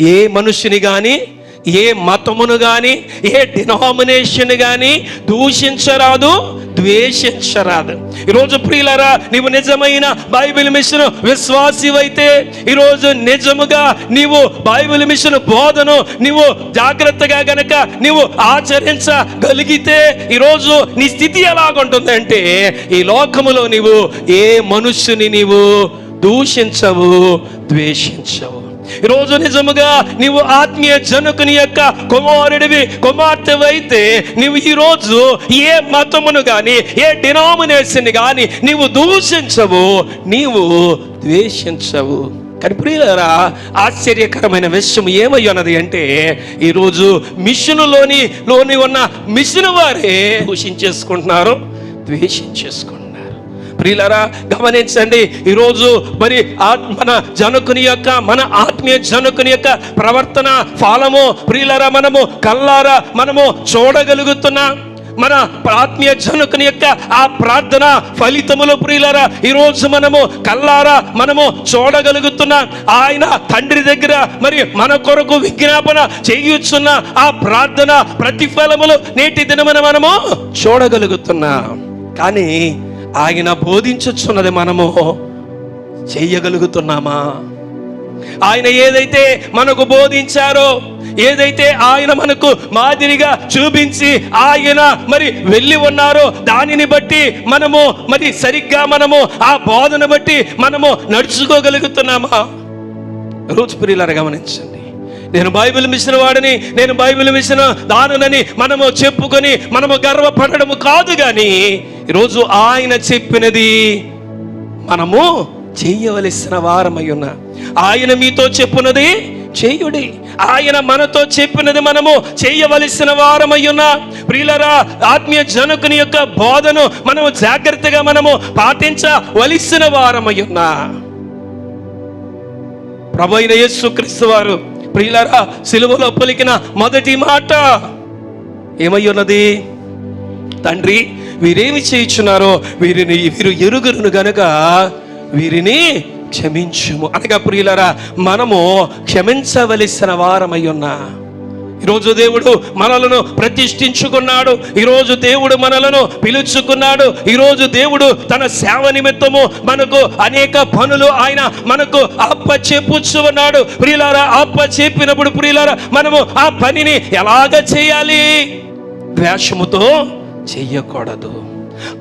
ఏ మనుషుని కానీ ఏ మతమును కానీ ఏ డినామినేషన్ కానీ దూషించరాదు ద్వేషించరాదు. ఈరోజు ప్రియులరా నీవు నిజమైన బైబిల్ మిషన్ విశ్వాసివైతే ఈరోజు నిజముగా నీవు బైబిల్ మిషన్ బోధను నీవు జాగ్రత్తగా గనక నీవు ఆచరించగలిగితే ఈరోజు నీ స్థితి ఎలాగుంటుందంటే ఈ లోకములో నీవు ఏ మనుష్యుని నీవు దూషించవు ద్వేషించవు. ఈరోజు నిజముగా నీవు ఆత్మీయ జనకుని యొక్క కుమారుడివి కుమార్తెవైతే నీవు ఈరోజు ఏ మతమును కానీ ఏ డినామినేషన్ కానీ నీవు దూషించవు నీవు ద్వేషించవు. కానీ ప్రియులరా ఆశ్చర్యకరమైన విషయం ఏమై ఉన్నది అంటే ఈరోజు మిషన్లోని లోని ఉన్న మిషన్ వారే దూషించేసుకుంటున్నారు ద్వేషించేసుకుంటున్నారు. ప్రియులరా గమనించండి ఈరోజు మరి మన జనకుని యొక్క మన ఆత్మీయ జనకుని యొక్క ప్రవర్తన ఫలము ప్రియులరా మనము కల్లారా మనము చూడగలుగుతున్నాం మన ఆత్మీయ జనకుని యొక్క ఆ ప్రార్థన ఫలితములు ప్రియులరా ఈరోజు మనము కల్లారా మనము చూడగలుగుతున్నాం ఆయన తండ్రి దగ్గర మరి మన కొరకు విజ్ఞాపన చేయుచున్న ఆ ప్రార్థన ప్రతిఫలములు నేటి దినమున మనము చూడగలుగుతున్నాం. కానీ ఆయన బోధించుచున్నది మనము చెయ్యగలుగుతున్నామా ఆయన ఏదైతే మనకు బోధించారో ఏదైతే ఆయన మనకు మాదిరిగా చూపించి ఆయన మరి వెళ్ళి ఉన్నారో దానిని బట్టి మనము మరి సరిగ్గా మనము ఆ బోధన బట్టి మనము నడుచుకోగలుగుతున్నామా? రోజు ప్రియులారా గమనించండి. నేను బైబిల్ మిషన్ వాడిని నేను బైబిల్ మిషన్ దానని మనము చెప్పుకొని మనము గర్వపడము కాదు కానీ ఈరోజు ఆయన చెప్పినది మనము చేయవలసిన వారమై ఉన్నా ఆయన మీతో చెప్పున్నది చేయుడి. ఆయన మనతో చెప్పినది మనము చేయవలసిన వారమై ఉన్నా ప్రియులరా ఆత్మీయ జనకుని యొక్క బోధను మనము జాగ్రత్తగా మనము పాటించవలసిన వారమై ఉన్నా ప్రభు అయిన యేసు క్రీస్తు వారు ప్రియులరా సిలువలో పలికిన మొదటి మాట ఏమై ఉన్నది తండ్రి వీరేమి చేయించున్నారో వీరిని వీరు ఎరుగురును గనుక వీరిని క్షమించుము. అనగా ప్రియులరా మనము క్షమించవలసిన వారమై ఉన్నా. ఈరోజు దేవుడు మనలను ప్రతిష్ఠించుకున్నాడు. ఈరోజు దేవుడు మనలను పిలుచుకున్నాడు. ఈరోజు దేవుడు తన సేవ నిమిత్తము మనకు అనేక పనులు ఆయన మనకు అప్ప చెప్పుచ్చు ఉన్నాడు. ప్రియులారా అప్ప చెప్పినప్పుడు ప్రియులారా మనము ఆ పనిని ఎలాగ చేయాలి? ద్వేషముతో చెయ్యకూడదు.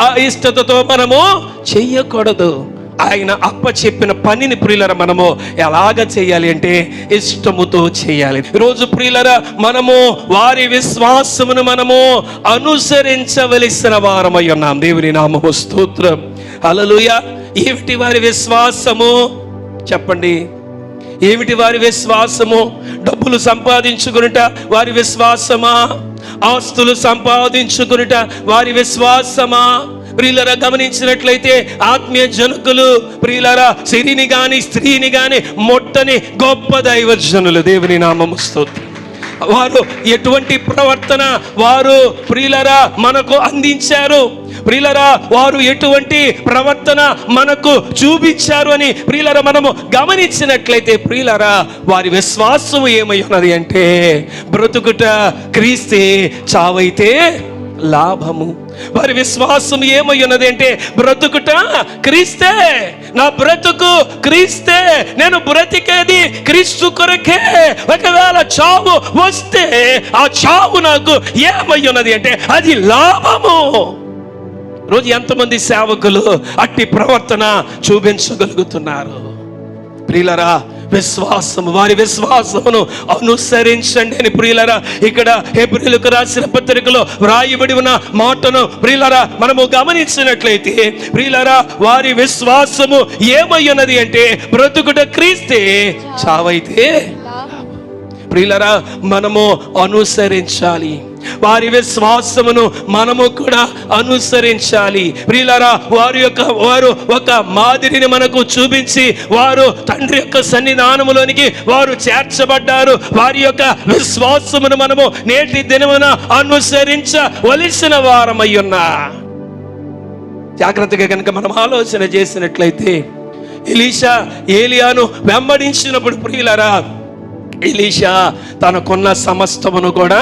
ఆ ఇష్టతతో మనము చెయ్యకూడదు. ఆయన అప్ప చెప్పిన పనిని ప్రియులర మనము ఎలాగ చేయాలి అంటే ఇష్టముతో చేయాలి రోజు ప్రియులర మనము వారి విశ్వాసమును మనము అనుసరించవలసిన వారమై ఉన్నాం. దేవుని నామము స్తోత్రం. అలలుయ ఏమిటి వారి విశ్వాసము? చెప్పండి. ఏమిటి వారి విశ్వాసము? డబ్బులు సంపాదించుకునుట వారి విశ్వాసమా? ఆస్తులు సంపాదించుకునుట వారి విశ్వాసమా? ప్రియులరా గమనించినట్లయితే ఆత్మీయ జనకులు ప్రియులరా సిరిని గాని స్త్రీని గాని మొట్టని గొప్ప దైవజనులు. దేవుని నామము స్తోత్రం. వారు ఎటువంటి ప్రవర్తన? వారు ప్రియులరా మనకు అందించారు. ప్రియులరా వారు ఎటువంటి ప్రవర్తన మనకు చూపించారు అని ప్రియులరా మనము గమనించినట్లయితే ప్రియులరా వారి విశ్వాసం ఏమై ఉన్నది అంటే బ్రతుకుట క్రీస్తే చావైతే లాభము. వారి విశ్వాసం ఏమై ఉన్నది అంటే బ్రతుకుట క్రీస్తే. నా బ్రతుకు క్రీస్తే. నేను బ్రతికేది క్రీస్తు కొరకే. ఒకవేళ చావు వస్తే ఆ చావు నాకు ఏమై ఉన్నది అంటే అది లాభము. రోజు ఎంతమంది సేవకులు అట్టి ప్రవర్తన చూపించగలుగుతున్నారు? ప్రియులరా విశ్వాసము వారి విశ్వాసమును అనుసరించండి అని ప్రియులరా ఇక్కడ ఏప్రిల్కు రాసిన పత్రికలో వ్రాయబడి ఉన్న మాటను ప్రియులరా మనము గమనించినట్లయితే ప్రియులరా వారి విశ్వాసము ఏమయ్యున్నది అంటే బ్రతుకుట క్రీస్తే చావైతే. ప్రియులరా మనము అనుసరించాలి. వారి విశ్వాసమును మనము కూడా అనుసరించాలి. ప్రియులరా వారి యొక్క వారు ఒక మాదిరిని మనకు చూపించి వారు తండ్రి యొక్క సన్నిధానములోనికి వారు చేర్చబడ్డారు. వారి యొక్క విశ్వాసమును మనము నేటి దినమున అనుసరించవలసిన వారమై ఉన్నా. జాగ్రత్తగా కనుక మనం ఆలోచన చేసినట్లయితే ఎలీషా ఏలియాను వెంబడించినప్పుడు ప్రియులరా ఎలీషా తనకున్న సమస్తమును కూడా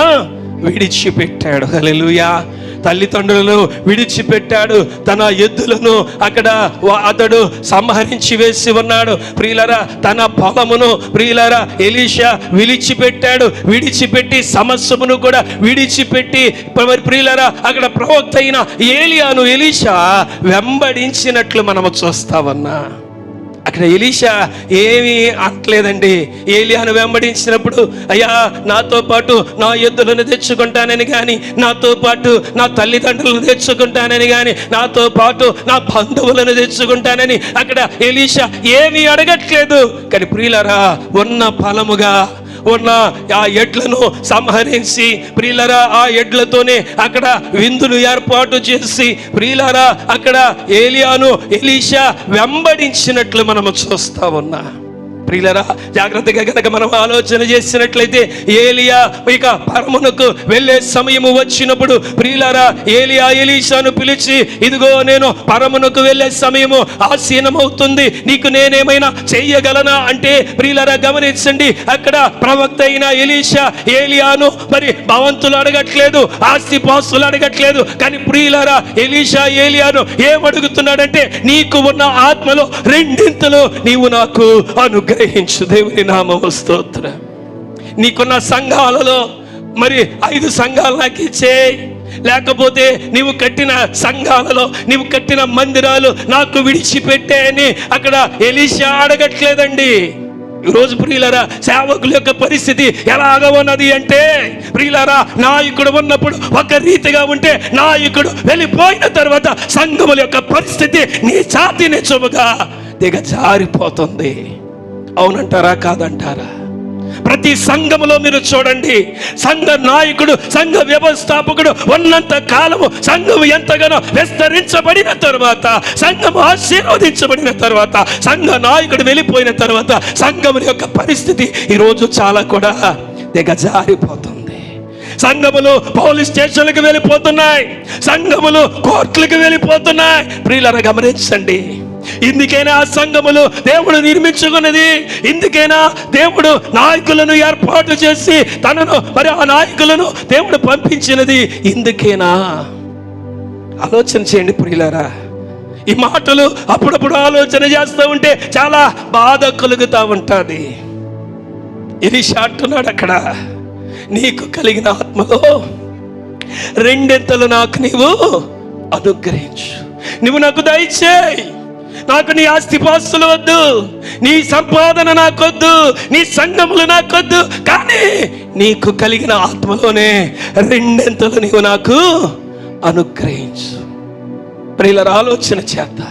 విడిచిపెట్టాడు. హలెలుయా తల్లిదండ్రులను విడిచిపెట్టాడు. తన ఎద్దులను అక్కడ వా- అతడు సంహరించి వేసి ఉన్నాడు. ప్రియులరా తన పొలమును ప్రియులరా ఎలీషా విడిచిపెట్టాడు. విడిచిపెట్టి సమస్యమును కూడా విడిచిపెట్టి మరి ప్రియులరా అక్కడ ప్రవక్త అయిన ఏలియాను ఎలీషా వెంబడించినట్లు మనము చూస్తామన్నా. అక్కడ ఎలీషా ఏమీ అంటలేదండి ఏలియాను వెంబడించినప్పుడు అయ్యా నాతో పాటు నా ఎద్దులను తెచ్చుకుంటానని కానీ నాతో పాటు నా తల్లిదండ్రులను తెచ్చుకుంటానని కానీ నాతో పాటు నా బంధువులను తెచ్చుకుంటానని అక్కడ ఎలీషా ఏమీ అడగట్లేదు. కానీ ప్రియులరా ఉన్న ఫలముగా ఉన్న ఆ ఎడ్లను సంహరించి ప్రియులరా ఆ ఎడ్లతోనే అక్కడ విందులు ఏర్పాటు చేసి ప్రియులరా అక్కడ ఏలియాను ఎలీషా వెంబడించినట్లు మనము చూస్తా ఉన్నా. ప్రియులరా జాగ్రత్తగా కనుక మనం ఆలోచన చేసినట్లయితే ఏలియా ఇక పరమునకు వెళ్ళే సమయము వచ్చినప్పుడు ప్రియులరా ఏలియా ఎలీషాను పిలిచి ఇదిగో నేను పరమునకు వెళ్ళే సమయము ఆసీనమవుతుంది నీకు నేనేమైనా చెయ్యగలనా? అంటే ప్రియులరా గమనించండి అక్కడ ప్రవక్త అయిన ఎలీషా ఏలియాను మరి భవంతులు అడగట్లేదు ఆస్తి పాస్తులు అడగట్లేదు కానీ ప్రియులరా ఎలీషా ఏలియాను ఏమడుగుతున్నాడంటే నీకు ఉన్న ఆత్మలో రెండింతలు నీవు నాకు అనుగ్రహించు దేవుని నామము స్తోత్ర. నీకున్న సంఘాలలో మరి ఐదు సంఘాలు నాకు ఇచ్చే లేకపోతే నీవు కట్టిన సంఘాలలో నీవు కట్టిన మందిరాలు నాకు విడిచిపెట్టే అని అక్కడ ఎలీషా అడగట్లేదండి. ఈరోజు ప్రియులరా సేవకుల యొక్క పరిస్థితి ఎలాగ ఉన్నది అంటే ప్రియులరా నాయకుడు ఉన్నప్పుడు ఒక రీతిగా ఉంటే నాయకుడు వెళ్ళిపోయిన తర్వాత సంఘముల యొక్క పరిస్థితి నీ ఛాతి నిజముగా దిగజారిపోతుంది. అవునంటారా కాదంటారా? ప్రతి సంఘములో మీరు చూడండి సంఘ నాయకుడు సంఘ వ్యవస్థాపకుడు ఉన్నంత కాలము సంఘం ఎంతగానో విస్తరించబడిన తర్వాత సంఘం ఆశీర్వదించబడిన తర్వాత సంఘ నాయకుడు వెళ్ళిపోయిన తర్వాత సంఘం యొక్క పరిస్థితి ఈరోజు చాలా కూడా దిగజారిపోతుంది. సంఘములు పోలీస్ స్టేషన్లకు వెళ్ళిపోతున్నాయి సంఘములు కోర్టులకు వెళ్ళిపోతున్నాయి. ప్రియులను గమనించండి ఇందుకైనా ఆ సంఘములు దేవుడు నిర్మించుకున్నది. ఇందుకైనా దేవుడు నాయకులను ఏర్పాటు చేసి తనను మరి ఆ నాయకులను దేవుడు పంపించినది. ఇందుకేనా ఆలోచన చేయండి ప్రియులారా. ఈ మాటలు అప్పుడప్పుడు ఆలోచన చేస్తూ ఉంటే చాలా బాధ కలుగుతూ ఉంటుంది. ఇది అంటున్నాడు అక్కడ నీకు కలిగిన ఆత్మలో రెండెంతలు నాకు నీవు అనుగ్రహించు. నువ్వు నాకు దయచేయి. నాకు నీ ఆస్తిపాస్తులు వద్దు. నీ సంపాదన నాకొద్దు. నీ సంఘములు నాకొద్దు. కానీ నీకు కలిగిన ఆత్మలోనే రెండెంతలు నీవు నాకు అనుగ్రహించు. ప్రియుల ఆలోచన చేద్దా.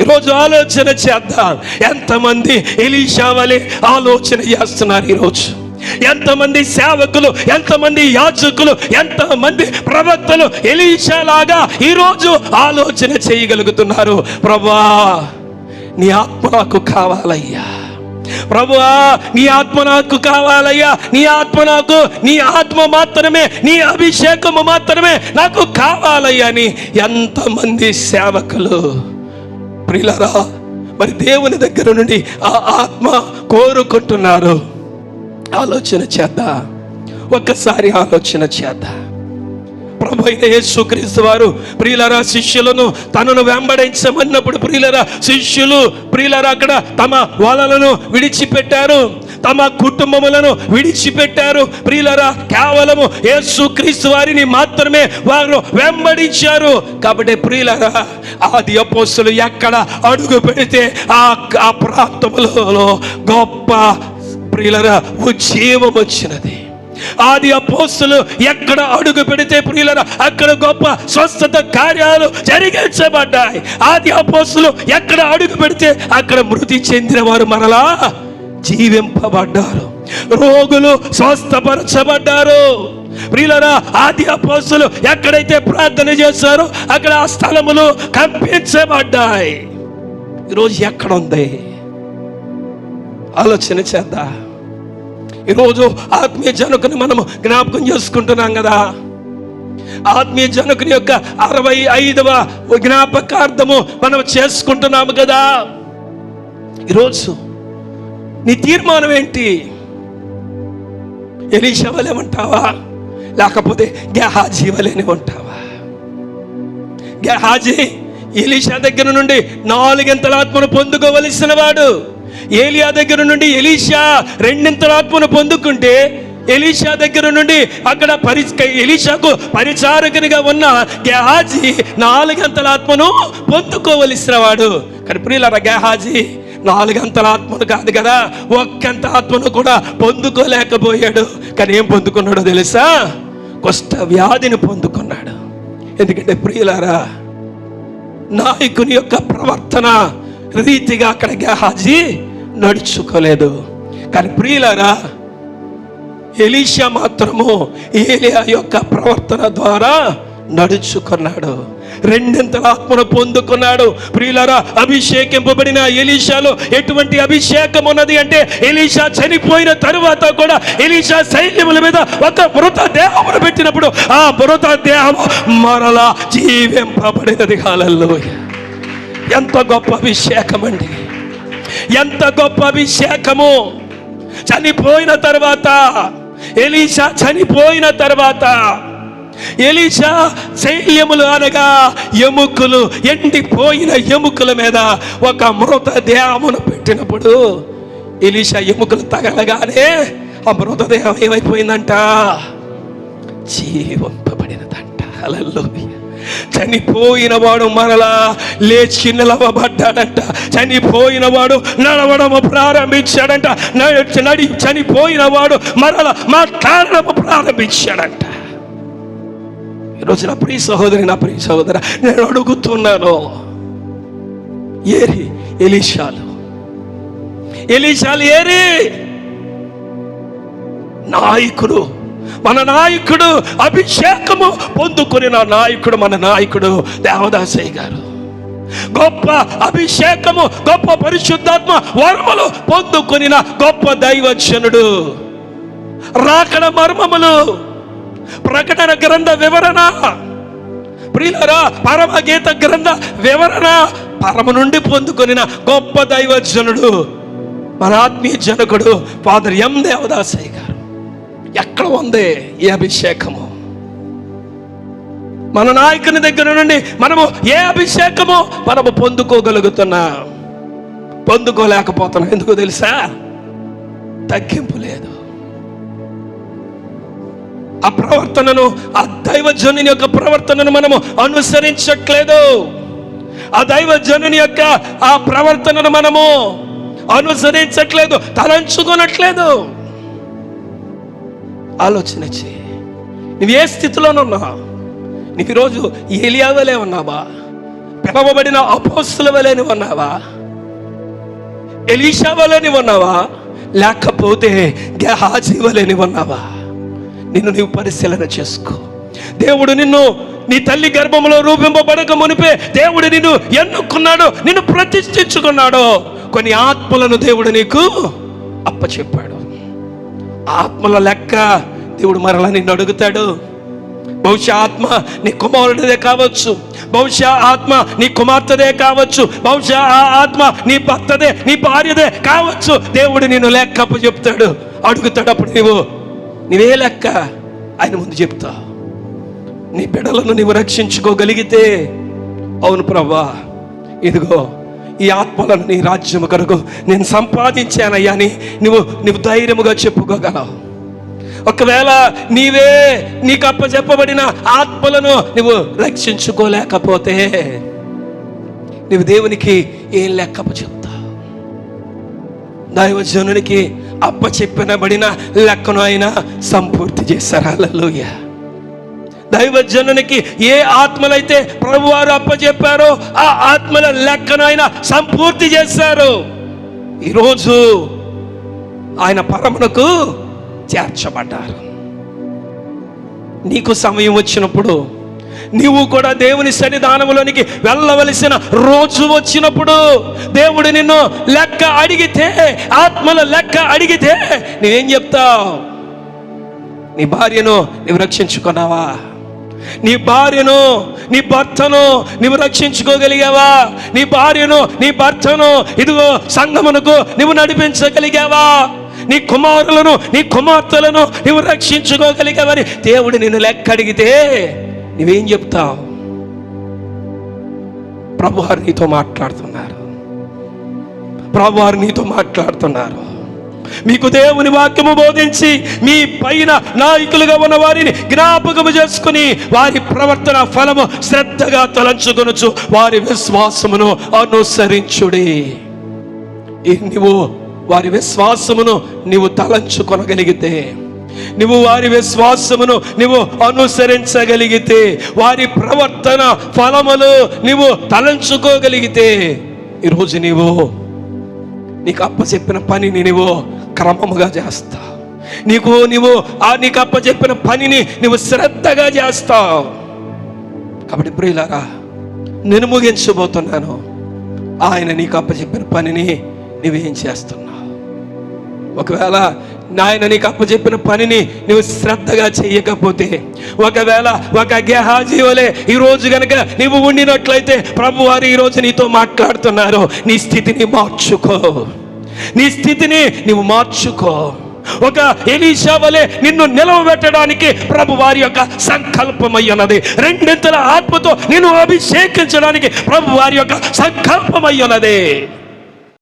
ఈరోజు ఆలోచన చేద్దాం. ఎంతమంది ఎలీషా వలె ఆలోచన చేస్తున్నారు ఈరోజు? ఎంతమంది సేవకులు ఎంతమంది యాజకులు ఎంతమంది ప్రవక్తలు ఎలీషా లాగా ఈరోజు ఆలోచన చేయగలుగుతున్నారు. ప్రభా నీ ఆత్మ నాకు కావాలయ్యా. ప్రభువా నీ ఆత్మ నాకు కావాలయ్యా. నీ ఆత్మ నాకు నీ ఆత్మ మాత్రమే నీ అభిషేకము మాత్రమే నాకు కావాలయ్యా అని ఎంతమంది సేవకులు. ప్రిలరా మరి దేవుని దగ్గర నుండి ఆ ఆత్మ కోరుకుంటున్నారు. ఆలోచన చేద్దా? ఒక్కసారి ఆలోచన చేద్దా? ప్రభు అయిన యేసుక్రీస్తు వారు ప్రియులరా శిష్యులను తనను వెంబడించమన్నప్పుడు ప్రియులరా శిష్యులు ప్రియులరా అక్కడ తమ వలలను విడిచిపెట్టారు. తమ కుటుంబములను విడిచిపెట్టారు. ప్రియులరా కేవలము యేసుక్రీస్తు వారిని మాత్రమే వారు వెంబడించారు. కాబట్టి ప్రియులరా ఆది అపోస్తులు ఎక్కడ అడుగు పెడితే ఆ ఆ ప్రాంతములలో గొప్ప ప్రియులరా ఉజ్జీవం వచ్చినది. ఆది అపోస్తులు ఎక్కడ అడుగు పెడితే ప్రియులరా అక్కడ గొప్ప స్వస్థత కార్యాలు జరిగించబడ్డాయి. ఆది అపోస్తులు ఎక్కడ అడుగు పెడితే అక్కడ మృతి చెందిన వారు మరలా జీవింపబడ్డారు. రోగులు స్వస్థపరచబడ్డారు. ప్రియులరా ఆది అపోస్తులు ఎక్కడైతే ప్రార్థన చేశారో అక్కడ ఆ స్థలములు కంపించబడ్డాయి. ఈరోజు ఎక్కడ ఉంది ఆలోచన చేద్దా. ఈరోజు ఆత్మీయ జనకుని మనము జ్ఞాపకం చేసుకుంటున్నాం కదా. ఆత్మీయ జనకుని యొక్క అరవై ఐదవ జ్ఞాపకార్థము మనం చేసుకుంటున్నాము కదా. ఈరోజు నీ తీర్మానం ఏంటి? ఎలీషా ఉంటావా? లేకపోతే గెహాజీ వలెని ఉంటావా? గెహాజీ ఎలీషా దగ్గర నుండి నాలుగింతల ఆత్మను పొందుకోవలసిన వాడు. ఏలియా దగ్గర నుండి ఎలీషా రెండింతల ఆత్మను పొందుకుంటే ఎలీషా దగ్గర నుండి అక్కడ పరి ఎలీషాకు పరిచారకునిగా ఉన్న గెహాజీ నాలుగంతల ఆత్మను పొందుకోవలసిన వాడు కానీ ప్రియులర గెహాజీ నాలుగంతల ఆత్మను కాదు కదా ఒక్కంత ఆత్మను కూడా పొందుకోలేకపోయాడు. కానీ ఏం పొందుకున్నాడో తెలుసా? కుష్ఠ వ్యాధిని పొందుకున్నాడు. ఎందుకంటే ప్రియులారా నాయకుని యొక్క ప్రవర్తన రీతిగా అక్కడ గెహాజీ నడుచుకోలేదు. కానీ ప్రియులరా ఎలీషా మాత్రము ఏలియా యొక్క ప్రవర్తన ద్వారా నడుచుకున్నాడు. రెండింతల ఆత్మను పొందుకున్నాడు. ప్రియులరా అభిషేకింపబడిన ఎలీషాలో ఎటువంటి అభిషేకం ఉన్నది అంటే ఎలీషా చనిపోయిన తరువాత కూడా ఎలీషా సైన్యముల మీద ఒక మృత దేహమును పెట్టినప్పుడు ఆ మృత దేహము మరలా జీవింపబడినది. కాలంలో ఎంత గొప్ప అభిషేకం అండి ఎంత గొప్ప అభిషేకము. చనిపోయిన తర్వాత ఎలీషా చనిపోయిన తర్వాత ఎలీషా శైల్యములు అనగా ఎముకలు ఎండిపోయిన ఎముకల మీద ఒక మృతదేహమును పెట్టినప్పుడు ఎలీషా ఎముకలు తగలగానే ఆ మృతదేహం ఏమైపోయిందంట? జీవంపబడినదంట. అలల్లోవి చనిపోయిన వాడు మరలా లేచి నిలవబడ్డాడంట. చనిపోయిన వాడు నడవడం ప్రారంభించాడంట. నడి- నడి చనిపోయిన వాడు మరలా మాట్లాడడం ప్రారంభించాడంట. ఈరోజు నా ప్రియ సహోదరి నా ప్రియ సహోదర నేను అడుగుతున్నాను. ఏరి ఎలీషాలు. ఎలీషాలు ఏరి? నాయకుడు మన నాయకుడు అభిషేకము పొందుకొని నా నాయకుడు మన నాయకుడు దేవదాసయ్య గారు. గొప్ప అభిషేకము గొప్ప పరిశుద్ధాత్మ వరములు పొందుకొనిన గొప్ప దైవజనుడు. రాకడ మర్మములు ప్రకటన గ్రంథ వివరణ. ప్రియులరా పరమగీత గ్రంథ వివరణ పరమ నుండి పొందుకొనిన గొప్ప దైవజనుడు మన ఆత్మీయ జనకుడు ఫాదర్ ఎం దేవదాసయ్య గారు. ఎక్కడ ఉంది ఈ అభిషేకము? మన నాయకుని దగ్గర నుండి మనము ఏ అభిషేకము మనము పొందుకోగలుగుతున్నా. పొందుకోలేకపోతున్నాం. ఎందుకో తెలుసా? తగ్గింపు లేదు. ఆ ప్రవర్తనను ఆ దైవజనుని యొక్క ప్రవర్తనను మనము అనుసరించట్లేదు. ఆ దైవజనుని యొక్క ఆ ప్రవర్తనను మనము అనుసరించట్లేదు తలంచుకోనట్లేదు. ఆలోచన చేయి నువ్వు ఏ స్థితిలోనున్నావు నీకు ఈరోజు ఏలియా వలె ఉన్నావా? పిలవబడిన అపోస్తుల వలె నువ్వు ఉన్నావా? ఎలీషా వలెని ఉన్నావా? లేకపోతే గెహాజీ నువ్వు ఉన్నావా? నిన్ను నీవు పరిశీలన చేసుకో. దేవుడు నిన్ను నీ తల్లి గర్భంలో రూపింపబడక మునిపే దేవుడు నిన్ను ఎన్నుకున్నాడు నిన్ను ప్రతిష్ఠించుకున్నాడు కొన్ని ఆత్మలను దేవుడు నీకు అప్పచెప్పాడు. ఆత్మల లెక్క దేవుడు మరలా నిన్ను అడుగుతాడు. బహుశా ఆత్మ నీ కుమారుడిదే కావచ్చు. బహుశా ఆత్మ నీ కుమార్తెదే కావచ్చు. బహుశా ఆ ఆత్మ నీ భర్తదే నీ భార్యదే కావచ్చు. దేవుడు నిన్ను లెక్కప్పు చెప్తాడు. అడుగుతాడు అప్పుడు నీవు నీవే లెక్క ఆయన ముందు చెప్తా. నీ బిడలను నీవు రక్షించుకోగలిగితే. అవును ప్రభా ఇదిగో ఈ ఆత్మలను నీ రాజ్యము కొరకు నేను సంపాదించానయ్యా అని నువ్వు నువ్వు ధైర్యముగా చెప్పుకోగలవు. ఒకవేళ నీవే నీకు అప్పచెప్పబడిన ఆత్మలను నువ్వు రక్షించుకోలేకపోతే నువ్వు దేవునికి ఏం లెక్కపు చెప్తావు? దైవజనునికి అప్పచెప్పినబడిన లెక్కను ఆయన సంపూర్తి చేశారు. హల్లెలూయ. దైవజనునికి ఏ ఆత్మలైతే ప్రభువారు అప్పచెప్పారో ఆ ఆత్మల లెక్కను ఆయన సంపూర్తి చేశారు. ఈరోజు ఆయన పరమునకు చేర్చబడ్డారు. నీకు సమయం వచ్చినప్పుడు నీవు కూడా దేవుని సన్నిధానములోనికి వెళ్ళవలసిన రోజు వచ్చినప్పుడు దేవుడు నిన్ను లెక్క అడిగితే ఆత్మల లెక్క అడిగితే నువ్వేం చెప్తావు? నీ భార్యను నువ్వు రక్షించుకున్నావా? నీ భార్యను నీ భర్తను నువ్వు రక్షించుకోగలిగావా? నీ భార్యను నీ భర్తను ఇదిగో సంగమునకు నువ్వు నడిపించగలిగావా? నీ కుమారులను నీ కుమార్తెలను నువ్వు రక్షించుకోగలిగావని దేవుడు నిన్ను లెక్క అడిగితే నువ్వేం చెప్తావు? ప్రభువారు నీతో మాట్లాడుతున్నారు. ప్రభువారు నీతో మాట్లాడుతున్నారు. మీకు దేవుని వాక్యము బోధించి మీ పైన నాయకులుగా ఉన్న వారిని జ్ఞాపకము చేసుకుని వారి ప్రవర్తన ఫలము శ్రద్ధగా తలంచుకొనొచ్చు వారి విశ్వాసమును అనుసరించుడి. నువ్వు వారి విశ్వాసమును నీవు తలంచుకొనగలిగితే నువ్వు వారి విశ్వాసమును నువ్వు అనుసరించగలిగితే వారి ప్రవర్తన ఫలములు నువ్వు తలంచుకోగలిగితే ఈరోజు నీవు నీకు అప్పచెప్పిన పనిని నువ్వు క్రమముగా చేస్తావు నీకు నువ్వు ఆ నీకు అప్పచెప్పిన పనిని నువ్వు శ్రద్ధగా చేస్తావు. కాబట్టి ప్రియులారా నేను ముగించబోతున్నాను. ఆయన నీకు అప్పచెప్పిన పనిని నువ్వేం చేస్తున్నావు? ఒకవేళ నాయన నీకు అప్పచెప్పిన పనిని నువ్వు శ్రద్ధగా చేయకపోతే ఒకవేళ ఒక గెహాజీ వలె ఈ రోజు గనక నువ్వు ఉండినట్లయితే ప్రభు వారు నీతో మాట్లాడుతున్నారు. నీ స్థితిని మార్చుకో. నీ స్థితిని నువ్వు మార్చుకో. ఒక ఎలీషా వలె నిన్ను నిలవబెట్టడానికి ప్రభు వారి యొక్క సంకల్పమై ఉన్నది రెండింతల ఆత్మతో నిన్ను అభిషేకించడానికి ప్రభు వారి యొక్క సంకల్పమై ఉన్నది